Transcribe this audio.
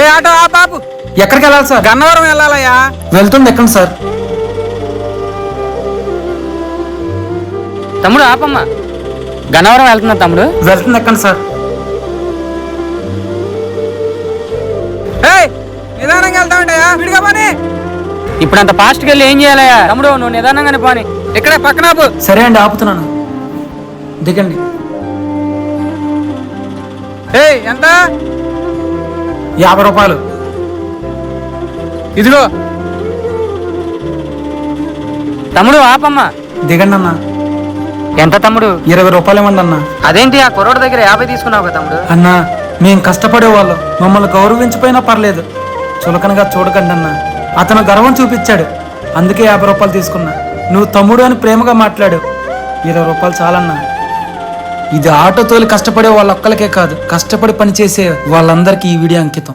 ఏ auto ఆ బాబు ఎక్కడికి వెళ్ళాలి సార్? గన్నవరం వెళ్ళాలయ్యా. వెళ్తుంది ఎక్కండి సార్. తమ్ముడు ఆపమ్మా. గన్నవరం వెళ్తున్నా తమ్ముడు. వెళ్తుంది ఎక్కండి సార్. ఏ నిదానంగా వెళ్తా ఉంటాయా? విడిగా పని. ఇప్పుడు అంత ఫాస్ట్కి వెళ్ళి ఏం చేయాలయ్యా? తమ్ముడు నువ్వు నిదానంగానే పోని. ఇక్కడే పక్కన ఆపు. సరే అండి ఆపుతున్నాను. దిగండి. ఏయ్ ఎంత? యాభై రూపాయలు. ఇదిగో. తమ్ముడు ఆపమ్మా. దిగండి అన్న ఎంత తమ్ముడు? ఇరవై రూపాయలు ఇవ్వండి అన్న అదేంటి ఆ కుర్రోడు దగ్గర యాభై తీసుకున్నావు కదా తమ్ముడు? అన్నా మేం కష్టపడే వాళ్ళం మమ్మల్ని గౌరవించిపోయినా పర్లేదు. చులకనగా చూడకండి అన్న అతను గర్వం చూపించాడు. అందుకే యాభై రూపాయలు తీసుకున్నా. నువ్వు తమ్ముడు అని ప్రేమగా మాట్లాడు. ఇరవై రూపాయలు చాలన్నా. ఇది ఆటో తోలి కష్టపడే వాళ్ళొక్కలకే కాదు కష్టపడి పనిచేసే వాళ్ళందరికీ ఈ వీడియో అంకితం.